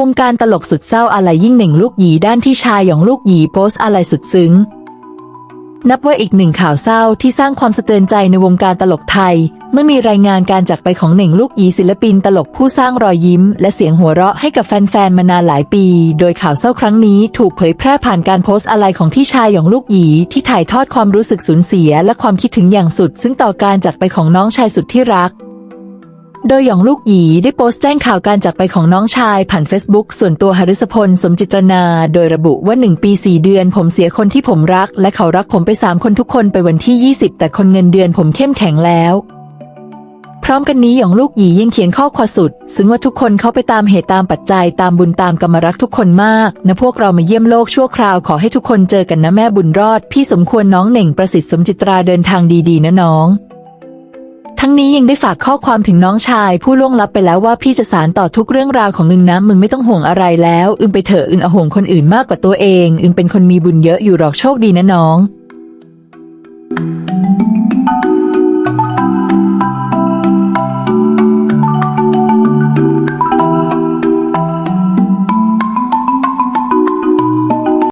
วงการตลกสุดเศร้าอะไรยิ่งเหน่งลูกหยีด้านที่ชายหยองลูกหยีโพสอะไรสุดซึ้ง นับว่าอีกหนึ่งข่าวเศร้าที่สร้างความสะเทือนใจในวงการตลกไทย เมื่อมีรายงานการจากไปของเหน่งลูกหยีศิลปินตลกผู้สร้างรอยยิ้ม และเสียงหัวเราะให้กับแฟนๆมานานหลายปี โดยข่าวเศร้าครั้งนี้ถูกเผยแพร่ผ่านการโพสต์อะไรของที่ชายหยองลูกหยีที่ถ่ายทอดความรู้สึกสูญเสีย และความคิดถึงอย่างสุด ซึ่งต่อการจากไปของน้องชายสุดที่รัก โดยหยองลูกหยีได้โพสต์แจ้งข่าวการจากไปของน้องชายผ่าน Facebook ส่วนตัวหฤษพลสมจิตรนา โดยระบุว่า 1 ปี 4 เดือน ผมเสียคนที่ผมรัก และเขารักผมไป 3 คนทุกคนไปวันที่ 20 แต่คนเงินเดือนผมเข้มแข็งแล้วพร้อมกันนี้หยองลูกหยียังเขียนข้อความสุด ซึ่งว่าทุกคนเขาไปตามเหตุตามปัจจัยตามบุญตามกรรมรักทุกคนมาก นะพวกเรามาเยี่ยมโลกชั่วคราวขอให้ทุกคนเจอกันนะแม่บุญรอด พี่สมควรน้องเหน่งประสิทธิ์สมจิตราเดินทางดีๆนะน้อง ทั้งนี้ยังได้ฝากข้อความถึงน้องชายผู้ล่วงลับไปแล้วว่าพี่จะสารต่อทุกเรื่องราวของอึงนะมึงไม่ต้องห่วงอะไรแล้วอึงไปเถอะอึงอห่วงคนอื่นมากกว่าตัวเองอึงเป็นคนมีบุญเยอะอยู่หรอกโชคดีนะน้อง